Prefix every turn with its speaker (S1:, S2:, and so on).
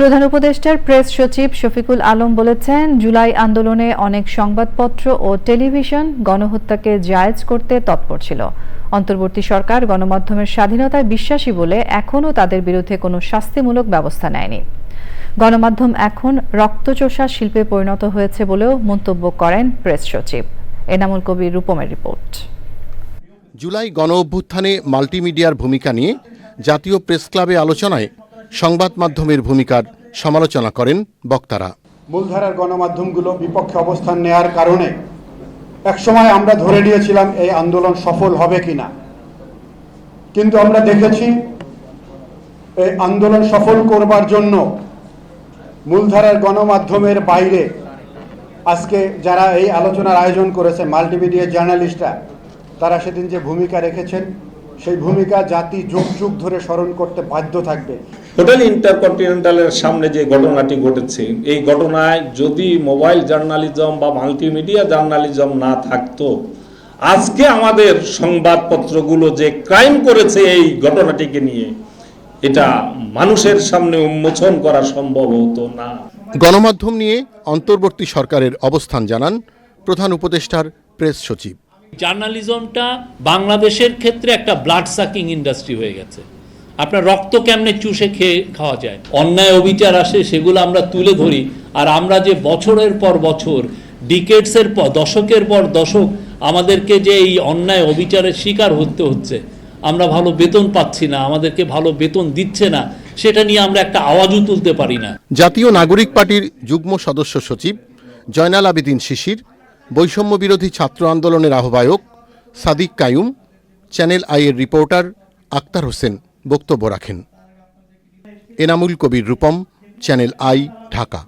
S1: প্রধান উপদেষ্টার প্রেস সচিব শফিকুল আলম বলেছেন, জুলাই আন্দোলনে অনেক সংবাদপত্র ও টেলিভিশন গণহত্যাকে জায়েজ করতে তৎপর ছিল। অন্তর্বর্তী সরকার গণমাধ্যমের স্বাধীনতায় বিশ্বাসী বলে এখনও তাদের বিরুদ্ধে কোনো শাস্তিমূলক ব্যবস্থা নেয়নি। গণমাধ্যম এখন রক্তচোষা শিল্পে পরিণত হয়েছে বলেও মন্তব্য করেন প্রেস সচিব। এনামুল কবির রূপমের রিপোর্ট।
S2: জুলাই গণ অভ্যুত্থানে মাল্টিমিডিয়ার ভূমিকা নিয়ে জাতীয় প্রেস ক্লাবে আলোচনায় সংবাদ মাধ্যমের ভূমিকার সমালোচনা করেন বক্তারা।
S3: মূলধারার গণমাধ্যমগুলো বিপক্ষে অবস্থান নেয়ার কারণে একসময় আমরা ধরে নিয়েছিলাম এই আন্দোলন সফল হবে কিনা। কিন্তু আমরা দেখেছি এই আন্দোলন সফল করবার জন্য মূলধারার গণমাধ্যমের বাইরে আজকে যারা এই আলোচনার আয়োজন করেছে মাল্টিমিডিয়া জার্নালিস্টরা, তারা সেদিন যে ভূমিকা রেখেছেন, সেই ভূমিকা জাতি যুগ যুগ ধরে স্মরণ করতে বাধ্য থাকবে।
S4: হোটেল ইন্টারকন্টিনেন্টালের সামনে যে ঘটনাটি ঘটেছে এই ঘটনায় যদি মোবাইল জার্নালিজম বা মাল্টিমিডিয়া জার্নালিজম না থাকতো আজকে আমাদের সংবাদপত্রগুলো যে ক্রাইম করেছে এই ঘটনাটিকে নিয়ে এটা মানুষের সামনে উন্মোচন করা সম্ভব হতো না।
S2: গণমাধ্যম নিয়ে অন্তর্বর্তী সরকারের অবস্থান জানান প্রধান উপদেষ্টার প্রেস সচিব।
S5: জার্নালিজমটা বাংলাদেশের ক্ষেত্রে একটা ব্লাড সাকিং ইন্ডাস্ট্রি হয়ে গেছে। আপনার রক্ত কেমনে চুষে খেয়ে খাওয়া যায়? অন্যায় অবিচার আসে, সেগুলো আমরা তুলে ধরি। আর আমরা যে বছরের পর বছর, ডিকেটসের পর, দশকের পর দশক, আমাদেরকে যে এই অন্যায় অবিচারের শিকার হতে হচ্ছে, আমরা ভালো বেতন পাচ্ছি না, আমাদেরকে ভালো বেতন দিচ্ছে না, সেটা নিয়ে আমরা একটা আওয়াজও তুলতে পারি না।
S2: জাতীয় নাগরিক পার্টির যুগ্ম সদস্য সচিব জয়নাল আবেদিন শিশির, বৈষম্য বিরোধী ছাত্র আন্দোলনের আহ্বায়ক সাদিক কায়ুম, চ্যানেল আইয়ের রিপোর্টার আক্তার হোসেন। বক্তব্য রাখেন। Enamul Kabir Rupam channel I Dhaka.